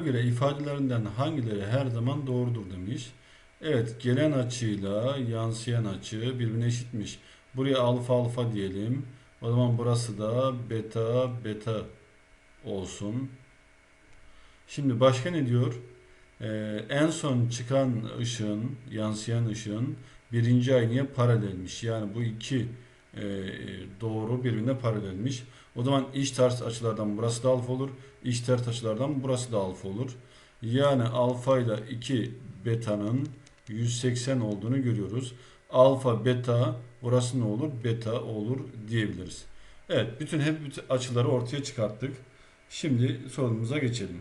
göre ifadelerinden hangileri her zaman doğrudur demiş. Evet gelen açıyla yansıyan açı birbirine eşitmiş. Buraya alfa alfa diyelim. O zaman burası da beta beta olsun. Şimdi başka ne diyor? Ee, en son çıkan ışığın, yansıyan ışığın birinci aynaya paralelmiş. Yani bu iki e, doğru birbirine paralelmiş. O zaman iç ters açılardan burası da alfa olur. İç ters açılardan burası da alfa olur. Yani alfa ile 2 beta'nın 180 olduğunu görüyoruz. Alfa beta burası ne olur? Beta olur diyebiliriz. Evet bütün hep bütün açıları ortaya çıkarttık. Şimdi sorumuza geçelim.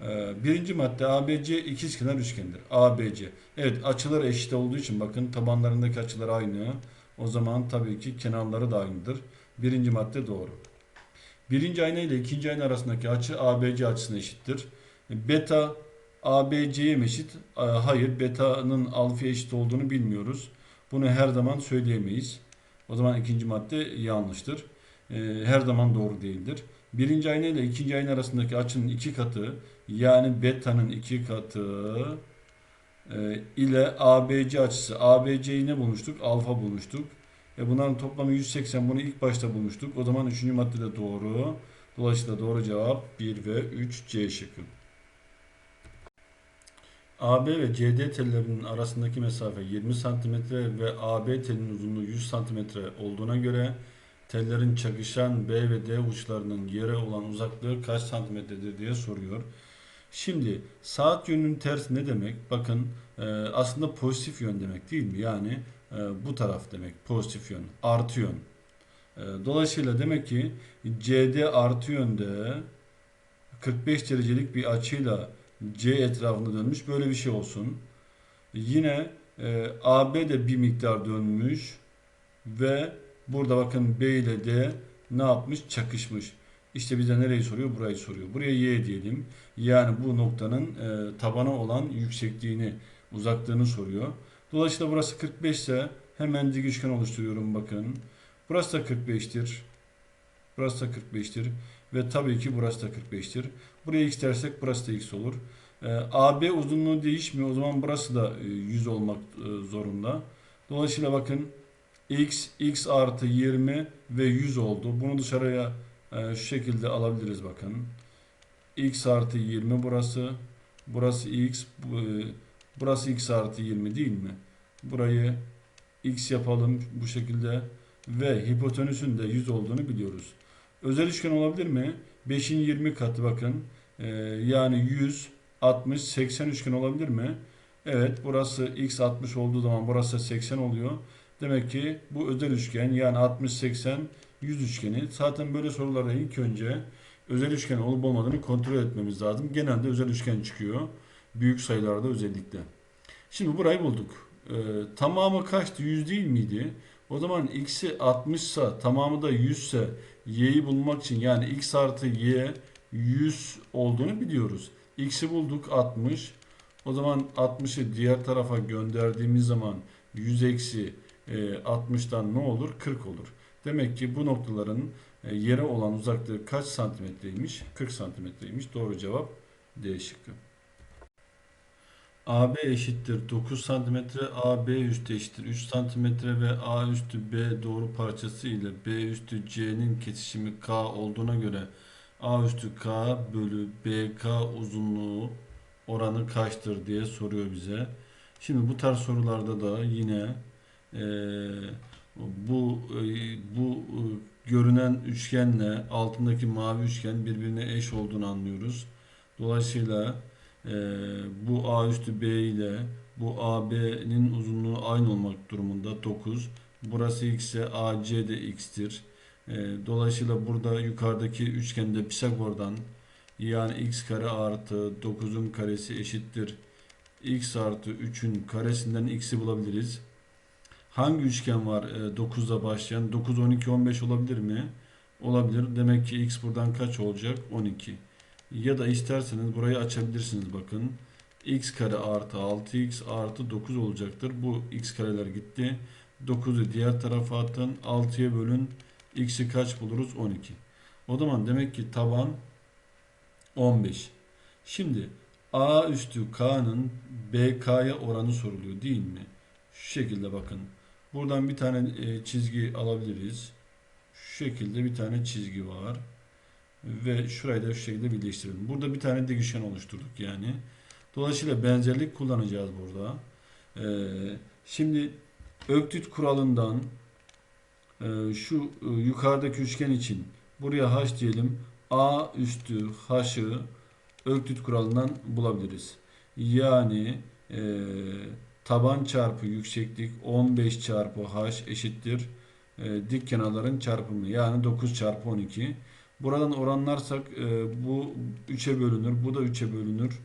Ee, Birinci madde ABC ikizkenar üçgendir. ABC. Evet açılar eşit olduğu için bakın tabanlarındaki açılar aynı. O zaman tabii ki kenarları da aynıdır. Birinci madde doğru. Birinci ayna ile ikinci ayna arasındaki açı ABC açısına eşittir. Beta ABC'ye mi eşit? Ee, Hayır. Beta'nın alfaya eşit olduğunu bilmiyoruz. Bunu her zaman söyleyemeyiz. O zaman ikinci madde yanlıştır. Ee, Her zaman doğru değildir. Birinci ayna ile ikinci ayna arasındaki açının iki katı yani beta'nın iki katı e, ile ABC açısı. ABC'yi ne bulmuştuk? Alfa bulmuştuk. E bunların toplamı 180. Bunu ilk başta bulmuştuk. O zaman üçüncü madde de doğru. Dolayısıyla doğru cevap 1 ve 3 C şıkkı. AB ve CD tellerinin arasındaki mesafe 20 cm ve AB telinin uzunluğu 100 cm olduğuna göre tellerin çakışan B ve D uçlarının yere olan uzaklığı kaç santimetredir diye soruyor. Şimdi saat yönünün tersi ne demek? Bakın e, aslında pozitif yön demek değil mi? Yani e, bu taraf demek pozitif yön, artı yön. E, dolayısıyla demek ki CD artı yönde 45 derecelik bir açıyla C etrafında dönmüş. Böyle bir şey olsun. Yine e, AB de bir miktar dönmüş ve burada bakın B ile D ne yapmış? Çakışmış. İşte bize nereyi soruyor? Burayı soruyor. Buraya Y diyelim. Yani bu noktanın e, tabana olan yüksekliğini, uzaklığını soruyor. Dolayısıyla burası 45 ise hemen dik üçgen oluşturuyorum bakın. Burası da 45'tir. Burası da 45'tir. Ve tabii ki burası da 45'tir. Buraya x dersek burası da x olur. E, AB uzunluğu değişmiyor. O zaman burası da e, 100 olmak e, zorunda. Dolayısıyla bakın x, x artı 20 ve 100 oldu. Bunu dışarıya e, şu şekilde alabiliriz bakın. x artı 20 burası. Burası x. bu- e, Burası x artı 20 değil mi? Burayı x yapalım bu şekilde. Ve hipotenüsün de 100 olduğunu biliyoruz. Özel üçgen olabilir mi? 5'in 20 katı bakın. Ee, yani 100, 60, 80 üçgen olabilir mi? Evet burası x 60 olduğu zaman burası 80 oluyor. Demek ki bu özel üçgen yani 60, 80, 100 üçgeni. Zaten böyle sorularda ilk önce özel üçgen olup olmadığını kontrol etmemiz lazım. Genelde özel üçgen çıkıyor. Büyük sayılarda özellikle. Şimdi burayı bulduk. Ee, tamamı kaçtı? 100 değil miydi? O zaman x'i 60 ise tamamı da 100 ise y'yi bulmak için yani x artı y 100 olduğunu biliyoruz. x'i bulduk 60. O zaman 60'ı diğer tarafa gönderdiğimiz zaman 100 eksi e, 60'tan ne olur? 40 olur. Demek ki bu noktaların e, yere olan uzaklığı kaç santimetreymiş? 40 santimetreymiş. Doğru cevap D şıkkı. AB eşittir 9 cm, AB üstü eşittir 3 cm ve A üstü B doğru parçası ile B üstü C'nin kesişimi K olduğuna göre A üstü K bölü BK uzunluğu oranı kaçtır diye soruyor bize. Şimdi bu tarz sorularda da yine eee, bu e, bu e, görünen üçgenle altındaki mavi üçgen birbirine eş olduğunu anlıyoruz. Dolayısıyla ee, bu A üstü B ile bu AB'nin uzunluğu aynı olmak durumunda 9. Burası x ise AC de x'tir. Ee, dolayısıyla burada yukarıdaki üçgende Pisagor'dan yani x kare artı 9'un karesi eşittir. x artı 3'ün karesinden x'i bulabiliriz. Hangi üçgen var e, 9'da başlayan? 9, 12, 15 olabilir mi? Olabilir. Demek ki x buradan kaç olacak? 12. Ya da isterseniz burayı açabilirsiniz bakın. x kare artı 6x artı 9 olacaktır. Bu x kareler gitti. 9'u diğer tarafa atın. 6'ya bölün. x'i kaç buluruz? 12. O zaman demek ki taban 15. Şimdi A üstü K'nın BK'ya oranı soruluyor değil mi? Şu şekilde bakın. Buradan bir tane e, çizgi alabiliriz. Şu şekilde bir tane çizgi var. Ve şurayı da şu şekilde birleştirelim. Burada bir tane dikişen oluşturduk yani. Dolayısıyla benzerlik kullanacağız burada. Ee, şimdi öktüt kuralından e, şu e, yukarıdaki üçgen için buraya h diyelim. A üstü h'ı öktüt kuralından bulabiliriz. Yani e, taban çarpı yükseklik 15 çarpı h eşittir e, dik kenarların çarpımı yani 9 çarpı 12. Buradan oranlarsak e, bu 3'e bölünür. Bu da 3'e bölünür.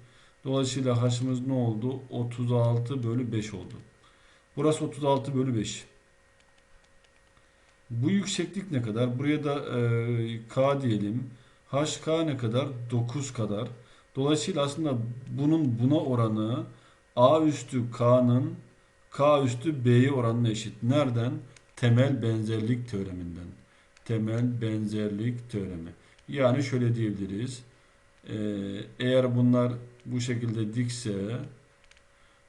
Dolayısıyla h'ımız ne oldu? 36 bölü 5 oldu. Burası 36 bölü 5. Bu yükseklik ne kadar? Buraya da e, k diyelim. hk ne kadar? 9 kadar. Dolayısıyla aslında bunun buna oranı a üstü k'nın k üstü b'ye oranına eşit. Nereden? Temel benzerlik teoreminden. Temel benzerlik teoremi. Yani şöyle diyebiliriz. Ee, eğer bunlar bu şekilde dikse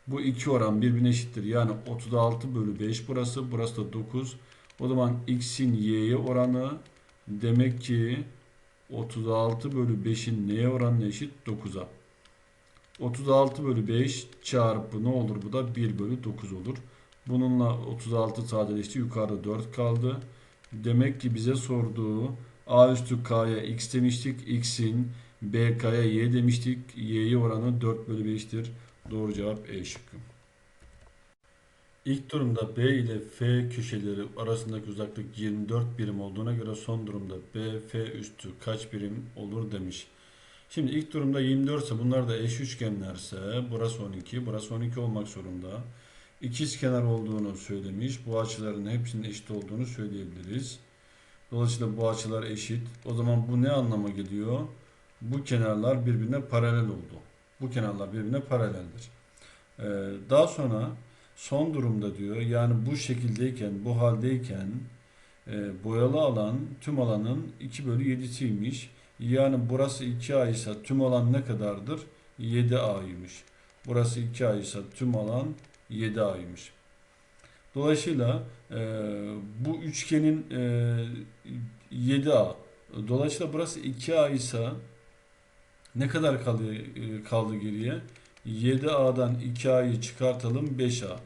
bu iki oran birbirine eşittir. Yani 36 bölü 5 burası. Burası da 9. O zaman x'in y'ye oranı demek ki 36 bölü 5'in neye oranına eşit? 9'a. 36 bölü 5 çarpı ne olur bu da 1 bölü 9 olur. Bununla 36 sadeleşti. Yukarıda 4 kaldı. Demek ki bize sorduğu a üstü k'ya x demiştik. x'in bk'ya y demiştik. y'ye oranı 4 bölü 5'tir. Doğru cevap E şıkkı. İlk durumda B ile F köşeleri arasındaki uzaklık 24 birim olduğuna göre son durumda B, F üstü kaç birim olur demiş. Şimdi ilk durumda 24 ise bunlar da eş üçgenlerse burası 12, burası 12 olmak zorunda. İkiz kenar olduğunu söylemiş. Bu açıların hepsinin eşit olduğunu söyleyebiliriz. Dolayısıyla bu açılar eşit. O zaman bu ne anlama geliyor? Bu kenarlar birbirine paralel oldu. Bu kenarlar birbirine paraleldir. Ee, daha sonra son durumda diyor yani bu şekildeyken bu haldeyken e, boyalı alan tüm alanın 2 bölü 7'siymiş. Yani burası 2A ise tüm alan ne kadardır? 7A'ymış. Burası 2A ise tüm alan 7A'ymış. Dolayısıyla e, bu üçgenin e, 7A. Dolayısıyla burası 2A ise ne kadar kaldı, e, kaldı geriye? 7A'dan 2A'yı çıkartalım 5A.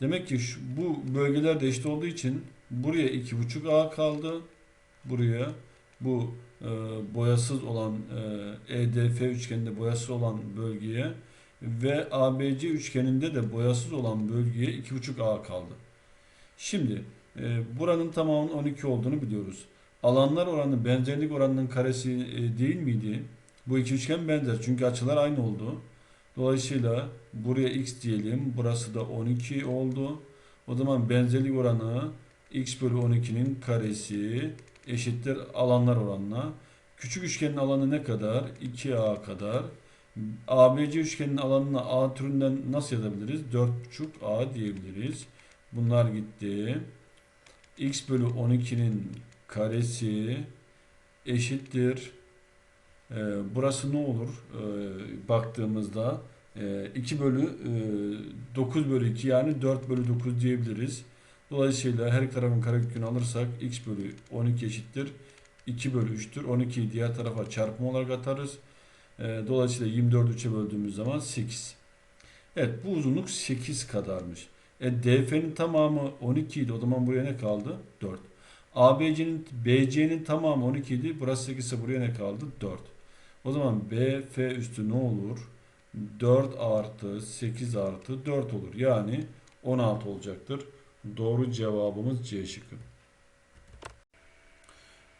Demek ki şu, bu bölgeler de eşit olduğu için buraya 2,5A kaldı. Buraya bu e, boyasız olan e, EDF üçgeninde boyasız olan bölgeye ve ABC üçgeninde de boyasız olan bölgeye 2,5A kaldı. Şimdi e, buranın tamamının 12 olduğunu biliyoruz. Alanlar oranı benzerlik oranının karesi e, değil miydi? Bu iki üçgen benzer çünkü açılar aynı oldu. Dolayısıyla buraya x diyelim. Burası da 12 oldu. O zaman benzerlik oranı x bölü 12'nin karesi eşittir alanlar oranına. Küçük üçgenin alanı ne kadar? 2a kadar. ABC üçgenin alanını a türünden nasıl yazabiliriz? 4,5a diyebiliriz. Bunlar gitti. x bölü 12'nin karesi eşittir. Ee, burası ne olur? Ee, baktığımızda e, 2 bölü e, 9 bölü 2 yani 4 bölü 9 diyebiliriz. Dolayısıyla her tarafın karekökünü alırsak x bölü 12 eşittir. 2 bölü 3'tür. 12'yi diğer tarafa çarpım olarak atarız. E, dolayısıyla 24'ü 3'e böldüğümüz zaman 8. Evet bu uzunluk 8 kadarmış. E, DF'nin tamamı 12 idi. O zaman buraya ne kaldı? 4. ABC'nin BC'nin tamamı 12 idi. Burası 8 ise buraya ne kaldı? 4. O zaman BF üstü ne olur? 4 artı 8 artı 4 olur. Yani 16 olacaktır. Doğru cevabımız C şıkkı.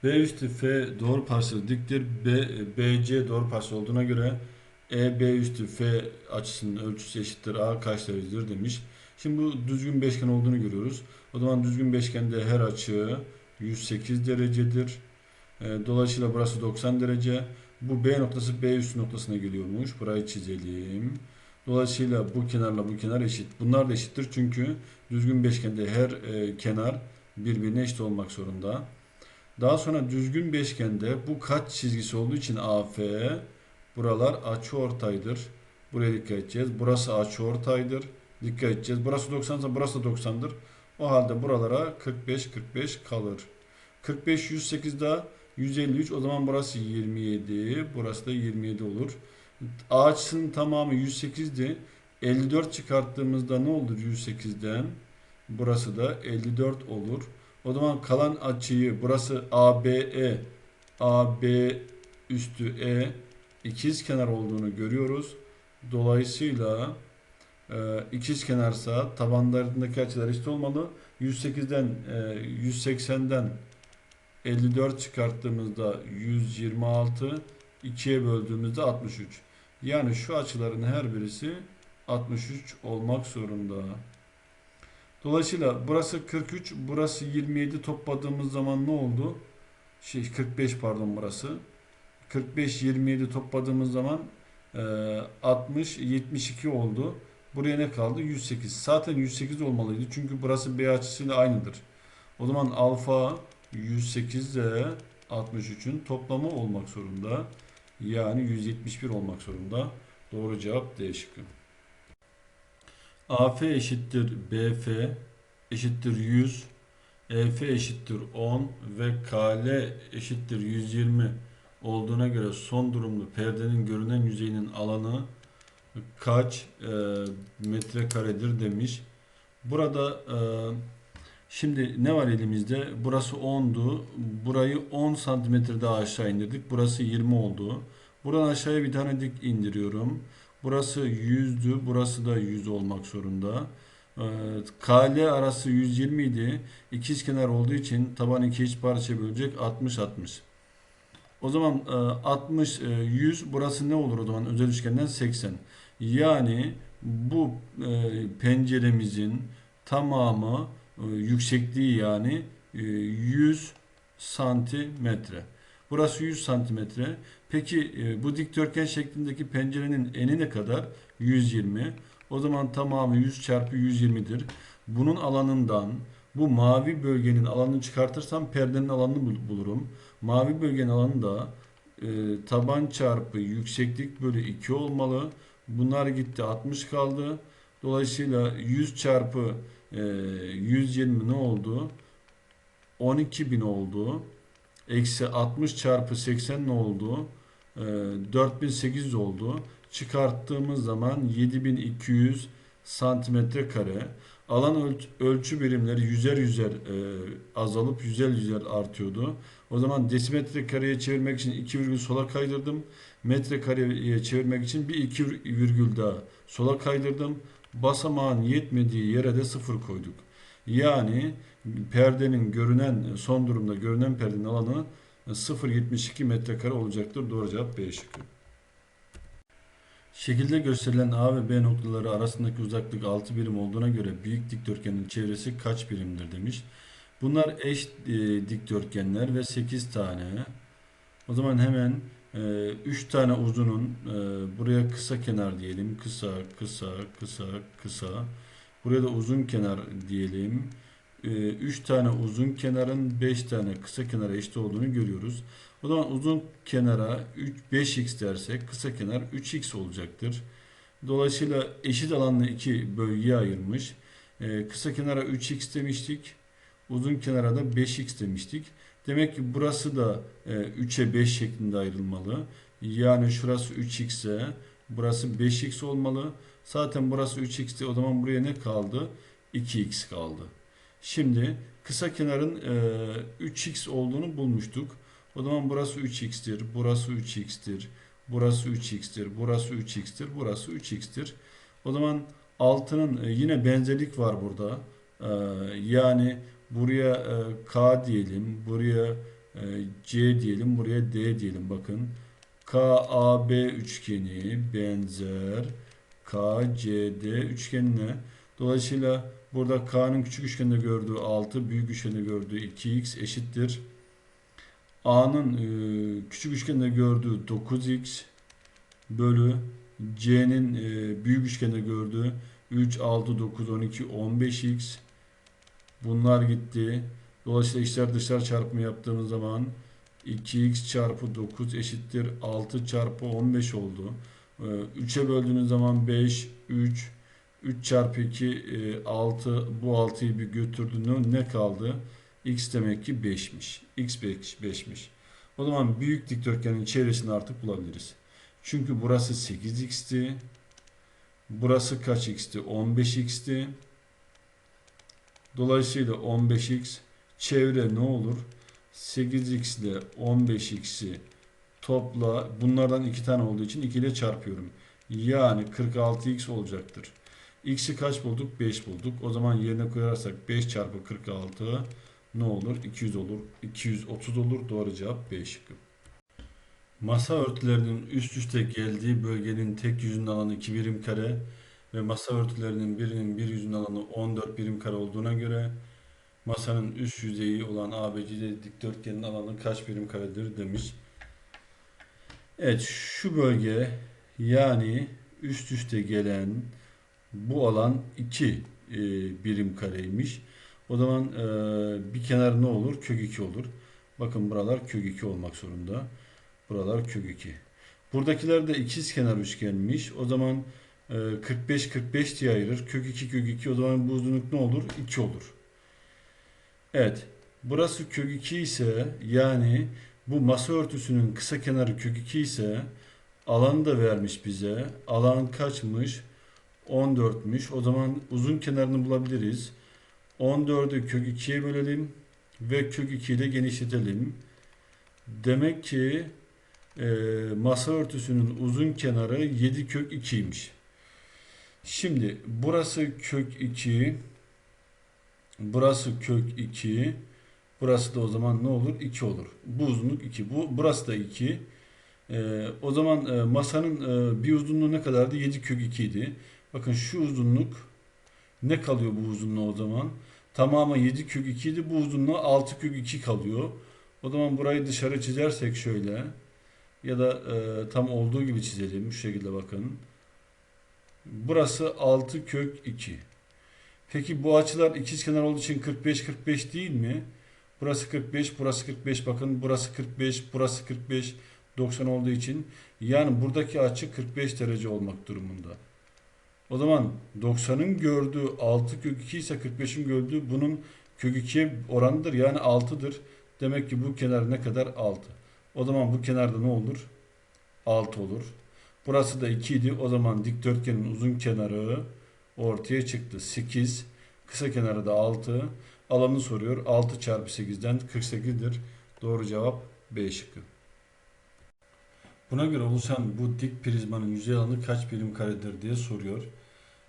B üstü F doğru parçalı diktir. B, BC doğru parçalı olduğuna göre EB üstü F açısının ölçüsü eşittir. A kaç derecedir demiş. Şimdi bu düzgün beşgen olduğunu görüyoruz. O zaman düzgün beşgende her açı 108 derecedir. E, Dolayısıyla burası 90 derece. Bu B noktası B üstü noktasına geliyormuş. Burayı çizelim. Dolayısıyla bu kenarla bu kenar eşit. Bunlar da eşittir çünkü düzgün beşgende her e, kenar birbirine eşit olmak zorunda. Daha sonra düzgün beşgende bu kaç çizgisi olduğu için AF Buralar açıortaydır. Buraya dikkat edeceğiz. Burası açıortaydır. Dikkat edeceğiz. Burası 90 ise burası da 90'dır. O halde buralara 45 45 kalır. 45 108 daha 153 o zaman burası 27 burası da 27 olur. Ağaçın tamamı 108'di. 54 çıkarttığımızda ne olur 108'den? Burası da 54 olur. O zaman kalan açıyı burası ABE AB üstü E ikiz kenar olduğunu görüyoruz. Dolayısıyla e, ikiz kenarsa tabanlarındaki açılar eşit olmalı. 108'den e, 180'den 54 çıkarttığımızda 126 2'ye böldüğümüzde 63. Yani şu açıların her birisi 63 olmak zorunda. Dolayısıyla burası 43, burası 27 topladığımız zaman ne oldu? Şey 45 pardon burası. 45 27 topladığımız zaman e, 60 72 oldu. Buraya ne kaldı? 108. Zaten 108 olmalıydı. Çünkü burası B açısıyla aynıdır. O zaman alfa 108 ile 63'ün toplamı olmak zorunda. Yani 171 olmak zorunda. Doğru cevap D şıkkı. AF eşittir BF eşittir 100 EF eşittir 10 ve KL eşittir 120 olduğuna göre son durumlu perdenin görünen yüzeyinin alanı kaç e, metrekaredir demiş. Burada e, şimdi ne var elimizde? Burası 10'du. Burayı 10 santimetre daha aşağı indirdik. Burası 20 oldu. Buradan aşağıya bir tane dik indiriyorum. Burası 100'dü. Burası da 100 olmak zorunda. Ee, KL arası 120 idi. İkiz kenar olduğu için taban iki eşit parçaya bölecek 60 60. O zaman e, 60 e, 100 burası ne olur o zaman özel üçgenden 80. Yani bu e, penceremizin tamamı e, yüksekliği yani e, 100 santimetre. Burası 100 santimetre. Peki e, bu dikdörtgen şeklindeki pencerenin eni ne kadar? 120. O zaman tamamı 100 çarpı 120'dir. Bunun alanından bu mavi bölgenin alanını çıkartırsam perdenin alanını bul- bulurum. Mavi bölgenin alanı da e, taban çarpı yükseklik bölü 2 olmalı. Bunlar gitti 60 kaldı. Dolayısıyla 100 çarpı e, 120 ne oldu? 12.000 oldu. Eksi 60 çarpı 80 ne oldu? E, 4800 oldu. Çıkarttığımız zaman 7200 santimetre kare. Alan ölç- ölçü birimleri yüzer yüzer e, azalıp yüzer yüzer artıyordu. O zaman desimetre kareye çevirmek için 2 virgül sola kaydırdım. Metre kareye çevirmek için bir 2 virgül daha sola kaydırdım. Basamağın yetmediği yere de sıfır koyduk. Yani perdenin görünen son durumda görünen perdenin alanı 0.72 metrekare olacaktır. Doğru cevap B şıkkı. Şekilde gösterilen A ve B noktaları arasındaki uzaklık 6 birim olduğuna göre büyük dikdörtgenin çevresi kaç birimdir demiş. Bunlar eş e, dikdörtgenler ve 8 tane. O zaman hemen 3 tane uzunun e, buraya kısa kenar diyelim. Kısa, kısa, kısa, kısa. Buraya da uzun kenar diyelim. 3 tane uzun kenarın 5 tane kısa kenara eşit olduğunu görüyoruz. O zaman uzun kenara 3, 5x dersek kısa kenar 3x olacaktır. Dolayısıyla eşit alanlı iki bölgeye ayırmış. Ee, kısa kenara 3x demiştik. Uzun kenara da 5x demiştik. Demek ki burası da e, 3'e 5 şeklinde ayrılmalı. Yani şurası 3x ise burası 5x olmalı. Zaten burası 3x'ti. O zaman buraya ne kaldı? 2x kaldı. Şimdi kısa kenarın e, 3x olduğunu bulmuştuk. O zaman burası 3x'tir, burası 3x'tir, burası 3x'tir, burası 3x'tir, burası 3x'tir. O zaman 6'nın e, yine benzerlik var burada. E, yani buraya e, k diyelim, buraya e, c diyelim, buraya d diyelim. Bakın KAB üçgeni benzer KCD üçgenine. Dolayısıyla burada K'nın küçük üçgende gördüğü 6, büyük üçgende gördüğü 2x eşittir. A'nın e, küçük üçgende gördüğü 9x bölü C'nin e, büyük üçgende gördüğü 3, 6, 9, 12, 15x bunlar gitti. Dolayısıyla içler dışlar çarpımı yaptığımız zaman 2x çarpı 9 eşittir 6 çarpı 15 oldu. 3'e böldüğünüz zaman 5, 3, 3 çarpı 2, 6. Bu 6'yı bir götürdü. Ne- kaldı? X demek ki 5'miş. X 5, 5'miş. O zaman büyük dikdörtgenin çevresini artık bulabiliriz. Çünkü burası 8x'ti. Burası kaç x'ti? 15x'ti. Dolayısıyla 15x çevre ne olur? 8x ile 15x'i topla. Bunlardan iki tane olduğu için 2 ile çarpıyorum. Yani 46x olacaktır. X'i kaç bulduk? 5 bulduk. O zaman yerine koyarsak 5 çarpı 46 ne olur? 200 olur. 230 olur. Doğru cevap B şıkkı. Masa örtülerinin üst üste geldiği bölgenin tek yüzünün alanı 2 birim kare ve masa örtülerinin birinin bir yüzünün alanı 14 birim kare olduğuna göre masanın üst yüzeyi olan ABCD dikdörtgenin alanı kaç birim karedir demiş. Evet şu bölge yani üst üste gelen bu alan 2 e, birim kareymiş. O zaman e, bir kenar ne olur? Kök 2 olur. Bakın buralar kök 2 olmak zorunda. Buralar kök 2. Buradakiler de ikiz kenar üçgenmiş. O zaman e, 45 45 diye ayırır. Kök 2 kök 2 o zaman bu uzunluk ne olur? 2 olur. Evet. Burası kök 2 ise yani bu masa örtüsünün kısa kenarı kök 2 ise alanı da vermiş bize. Alan kaçmış? 14'müş. O zaman uzun kenarını bulabiliriz. 14'ü kök 2'ye bölelim ve kök 2'yi de genişletelim. Demek ki e, masa örtüsünün uzun kenarı 7 kök 2'ymiş. Şimdi burası kök 2 burası kök 2 burası da o zaman ne olur? 2 olur. Bu uzunluk 2. Bu, burası da 2. E, o zaman e, masanın e, bir uzunluğu ne kadardı? 7 kök 2 idi. Bakın şu uzunluk ne kalıyor bu uzunluğa o zaman? Tamamı 7 kök 2 idi. Bu uzunluğa 6 kök 2 kalıyor. O zaman burayı dışarı çizersek şöyle ya da e, tam olduğu gibi çizelim. Şu şekilde bakın. Burası 6 kök 2. Peki bu açılar ikizkenar olduğu için 45 45 değil mi? Burası 45, burası 45. Bakın burası 45, burası 45. 90 olduğu için yani buradaki açı 45 derece olmak durumunda. O zaman 90'ın gördüğü 6 kök 2 ise 45'in gördüğü bunun kök 2'ye oranıdır. Yani 6'dır. Demek ki bu kenar ne kadar? 6. O zaman bu kenarda ne olur? 6 olur. Burası da 2 idi. O zaman dikdörtgenin uzun kenarı ortaya çıktı. 8. Kısa kenarı da 6. Alanı soruyor. 6 çarpı 8'den 48'dir. Doğru cevap B şıkkı. Buna göre oluşan bu dik prizmanın yüzey alanı kaç birim karedir diye soruyor.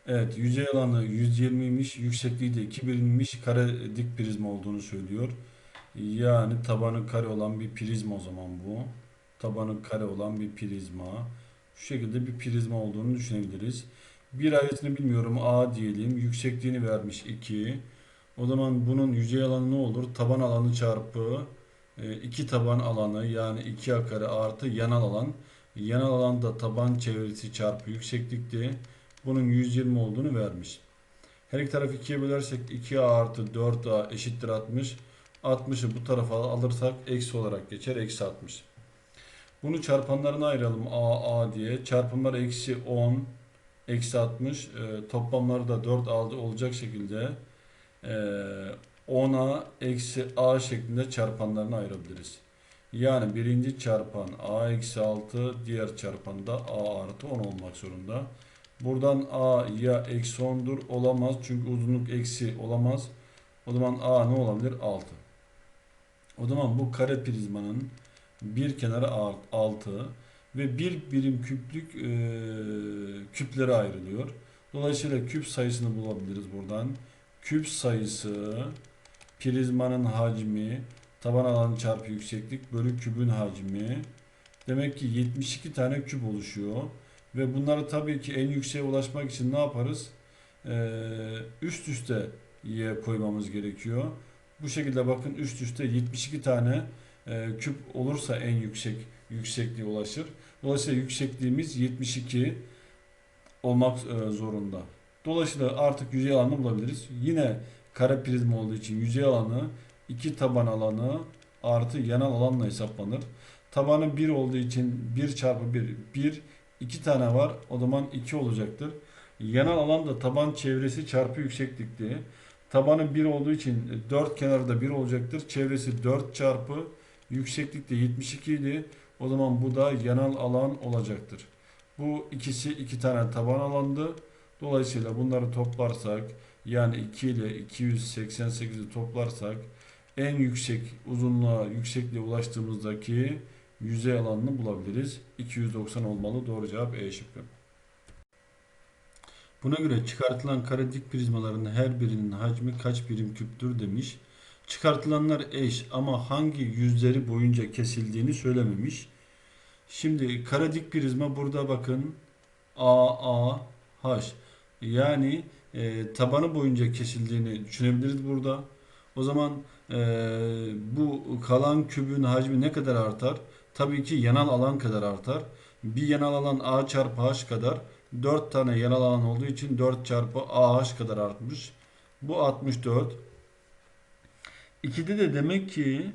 Evet yüzey alanı 120'ymiş, yüksekliği de 2 birimmiş, kare dik prizma olduğunu söylüyor. Yani tabanı kare olan bir prizma o zaman bu. Tabanı kare olan bir prizma. Şu şekilde bir prizma olduğunu düşünebiliriz. Bir ayrıtını bilmiyorum A diyelim. Yüksekliğini vermiş 2. O zaman bunun yüzey alanı ne olur? Taban alanı çarpı 2 taban alanı yani 2a kare artı yanal alan. Yanal alan da taban çevresi çarpı yükseklikti. Bunun 120 olduğunu vermiş. Her iki tarafı 2'ye bölersek 2a artı 4a eşittir 60. 60'ı bu tarafa alırsak eksi olarak geçer. Eksi 60. Bunu çarpanlarına ayıralım a a diye. Çarpımlar eksi 10 eksi 60. E, toplamları da 4 aldı olacak şekilde e, 10'a eksi a şeklinde çarpanlarını ayırabiliriz. Yani birinci çarpan a eksi 6 diğer çarpan da a artı 10 olmak zorunda. Buradan a ya eksi 10'dur olamaz çünkü uzunluk eksi olamaz. O zaman a ne olabilir? 6. O zaman bu kare prizmanın bir kenarı 6 ve bir birim küplük e, küplere ayrılıyor. Dolayısıyla küp sayısını bulabiliriz buradan. Küp sayısı prizmanın hacmi taban alanı çarpı yükseklik bölü kübün hacmi. Demek ki 72 tane küp oluşuyor. Ve bunları tabii ki en yükseğe ulaşmak için ne yaparız? Ee, üst üste koymamız gerekiyor. Bu şekilde bakın üst üste 72 tane e, küp olursa en yüksek yüksekliğe ulaşır. Dolayısıyla yüksekliğimiz 72 olmak e, zorunda. Dolayısıyla artık yüzey alanını bulabiliriz. Yine kare prizma olduğu için yüzey alanı 2 taban alanı artı yanal alanla hesaplanır. Tabanı 1 olduğu için 1 çarpı 1 1 2 tane var. O zaman 2 olacaktır. Yanal alan da taban çevresi çarpı yükseklikti. Tabanı 1 olduğu için 4 kenarı da 1 olacaktır. Çevresi 4 çarpı yükseklikte 72 idi. O zaman bu da yanal alan olacaktır. Bu ikisi iki tane taban alandı. Dolayısıyla bunları toplarsak yani 2 ile 288'i toplarsak en yüksek uzunluğa, yüksekliğe ulaştığımızdaki yüzey alanını bulabiliriz. 290 olmalı. Doğru cevap E şıkkı. Buna göre çıkartılan kare dik prizmaların her birinin hacmi kaç birim küptür demiş. Çıkartılanlar eş ama hangi yüzleri boyunca kesildiğini söylememiş. Şimdi kare dik prizma burada bakın A A yani e, tabanı boyunca kesildiğini düşünebiliriz burada. O zaman e, bu kalan kübün hacmi ne kadar artar? Tabii ki yanal alan kadar artar. Bir yanal alan A çarpı H kadar. 4 tane yanal alan olduğu için 4 çarpı AH kadar artmış. Bu 64. 2'de de demek ki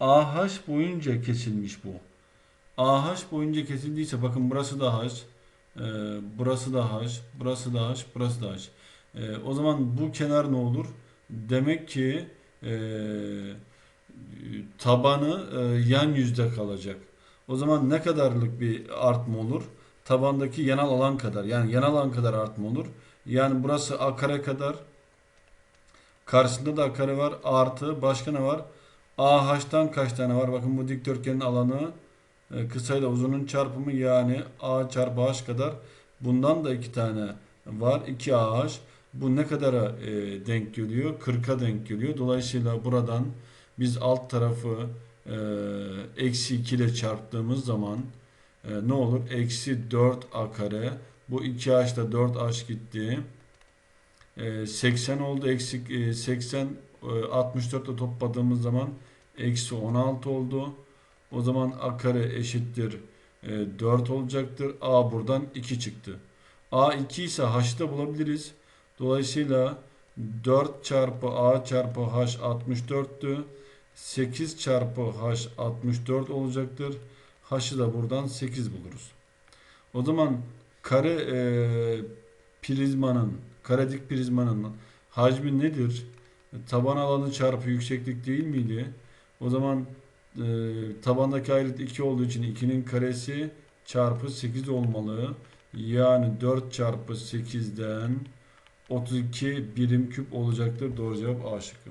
AH boyunca kesilmiş bu. AH boyunca kesildiyse bakın burası da H, burası da H, burası da H, burası da H. E, o zaman bu kenar ne olur? Demek ki e, tabanı e, yan yüzde kalacak. O zaman ne kadarlık bir artma olur? Tabandaki yanal alan kadar. Yani yanal alan kadar artma olur. Yani burası a kare kadar. Karşısında da a kare var. Artı başka ne var? AH'tan kaç tane var? Bakın bu dikdörtgenin alanı kısayla uzunun çarpımı yani a çarpı h kadar. Bundan da iki tane var. 2AH. Bu ne kadara e, denk geliyor? 40'a denk geliyor. Dolayısıyla buradan biz alt tarafı e, eksi 2 ile çarptığımız zaman e, ne olur? Eksi 4a kare. Bu 2h da 4h gitti. E, 80 oldu. Eksik e, 80 e, 64 ile topladığımız zaman eksi 16 oldu. O zaman a kare eşittir e, 4 olacaktır. A buradan 2 çıktı. A 2 ise h'ı bulabiliriz. Dolayısıyla 4 çarpı a çarpı h 64'tü. 8 çarpı h 64 olacaktır. H'ı da buradan 8 buluruz. O zaman kare e, prizmanın, kare dik prizmanın hacmi nedir? Taban alanı çarpı yükseklik değil miydi? O zaman e, tabandaki ayrıt 2 olduğu için 2'nin karesi çarpı 8 olmalı. Yani 4 çarpı 8'den 32 birim küp olacaktır. Doğru cevap A şıkkı.